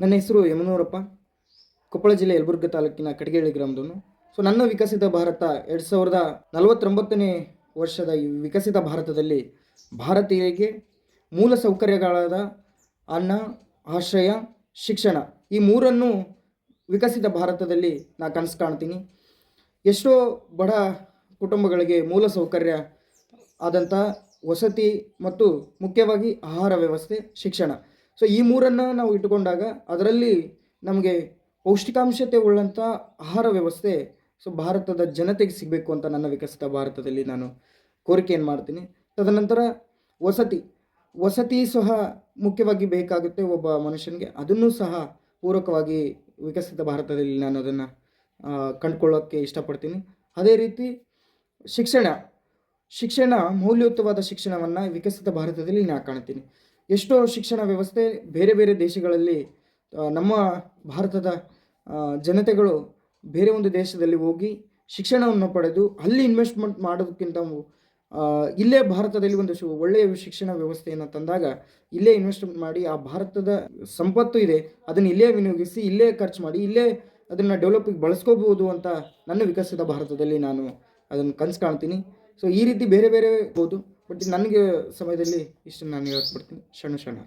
ನನ್ನ ಹೆಸರು ಯಮನೂರಪ್ಪ. ಕೊಪ್ಪಳ ಜಿಲ್ಲೆ ಯಲಬುರ್ಗ ತಾಲೂಕಿನ ಕಟಗೇಳಿ ಗ್ರಾಮದವನು. ಸೊ ನನ್ನ ವಿಕಸಿತ ಭಾರತ ಎರಡು ಸಾವಿರದ ನಲವತ್ತೊಂಬತ್ತನೇ ವರ್ಷದ ಈ ವಿಕಸಿತ ಭಾರತದಲ್ಲಿ ಭಾರತೀಯರಿಗೆ ಮೂಲ ಸೌಕರ್ಯಗಳಾದ ಅನ್ನ, ಆಶ್ರಯ, ಶಿಕ್ಷಣ ಈ ಮೂರನ್ನು ವಿಕಸಿತ ಭಾರತದಲ್ಲಿ ನಾ ಕನಸು ಕಾಣ್ತೀನಿ. ಎಷ್ಟೋ ಬಡ ಕುಟುಂಬಗಳಿಗೆ ಮೂಲ ಸೌಕರ್ಯ ಆದಂಥ ವಸತಿ ಮತ್ತು ಮುಖ್ಯವಾಗಿ ಆಹಾರ ವ್ಯವಸ್ಥೆ, ಶಿಕ್ಷಣ ಸೊ ಈ ಮೂರನ್ನು ನಾವು ಇಟ್ಟುಕೊಂಡಾಗ ಅದರಲ್ಲಿ ನಮಗೆ ಪೌಷ್ಟಿಕಾಂಶತೆ ಉಳ್ಳಂಥ ಆಹಾರ ವ್ಯವಸ್ಥೆ ಸೊ ಭಾರತದ ಜನತೆಗೆ ಸಿಗಬೇಕು ಅಂತ ನನ್ನ ವಿಕಸಿತ ಭಾರತದಲ್ಲಿ ನಾನು ಕೋರಿಕೆಯನ್ನು ಮಾಡ್ತೀನಿ. ತದನಂತರ ವಸತಿ. ವಸತಿ ಸಹ ಮುಖ್ಯವಾಗಿ ಬೇಕಾಗುತ್ತೆ ಒಬ್ಬ ಮನುಷ್ಯನಿಗೆ. ಅದನ್ನು ಸಹ ಪೂರಕವಾಗಿ ವಿಕಸಿತ ಭಾರತದಲ್ಲಿ ನಾನು ಅದನ್ನು ಕಂಡುಕೊಳ್ಳೋಕ್ಕೆ ಇಷ್ಟಪಡ್ತೀನಿ. ಅದೇ ರೀತಿ ಶಿಕ್ಷಣ. ಶಿಕ್ಷಣ ಮೌಲ್ಯಯುತವಾದ ಶಿಕ್ಷಣವನ್ನು ವಿಕಸಿತ ಭಾರತದಲ್ಲಿ ನಾನು ಕಾಣ್ತೀನಿ. ಎಷ್ಟೋ ಶಿಕ್ಷಣ ವ್ಯವಸ್ಥೆ ಬೇರೆ ಬೇರೆ ದೇಶಗಳಲ್ಲಿ ನಮ್ಮ ಭಾರತದ ಜನತೆಗಳು ಬೇರೆ ಒಂದು ದೇಶದಲ್ಲಿ ಹೋಗಿ ಶಿಕ್ಷಣವನ್ನು ಪಡೆದು ಅಲ್ಲಿ ಇನ್ವೆಸ್ಟ್ಮೆಂಟ್ ಮಾಡೋದಕ್ಕಿಂತ ಇಲ್ಲೇ ಭಾರತದಲ್ಲಿ ಒಂದು ಒಳ್ಳೆಯ ಶಿಕ್ಷಣ ವ್ಯವಸ್ಥೆಯನ್ನು ತಂದಾಗ ಇಲ್ಲೇ ಇನ್ವೆಸ್ಟ್ಮೆಂಟ್ ಮಾಡಿ ಆ ಭಾರತದ ಸಂಪತ್ತು ಇದೆ. ಅದನ್ನು ಇಲ್ಲೇ ವಿನಿಯೋಗಿಸಿ, ಇಲ್ಲೇ ಖರ್ಚು ಮಾಡಿ, ಇಲ್ಲೇ ಅದನ್ನು ಡೆವಲಪಿಗೆ ಬಳಸ್ಕೋಬಹುದು ಅಂತ ನನ್ನ ವಿಕಸಿತ ಭಾರತದಲ್ಲಿ ನಾನು ಅದನ್ನು ಕನಸು ಕಾಣ್ತೀನಿ. ಸೊ ಈ ರೀತಿ ಬೇರೆ ಬೇರೆ ಬೋದು ಬಟ್ ನನಗೆ ಸಮಯದಲ್ಲಿ ಇಷ್ಟು ನಾನು ಹೇಳ್ಬಿಡ್ತೀನಿ. ಶರಣ ಶರಣ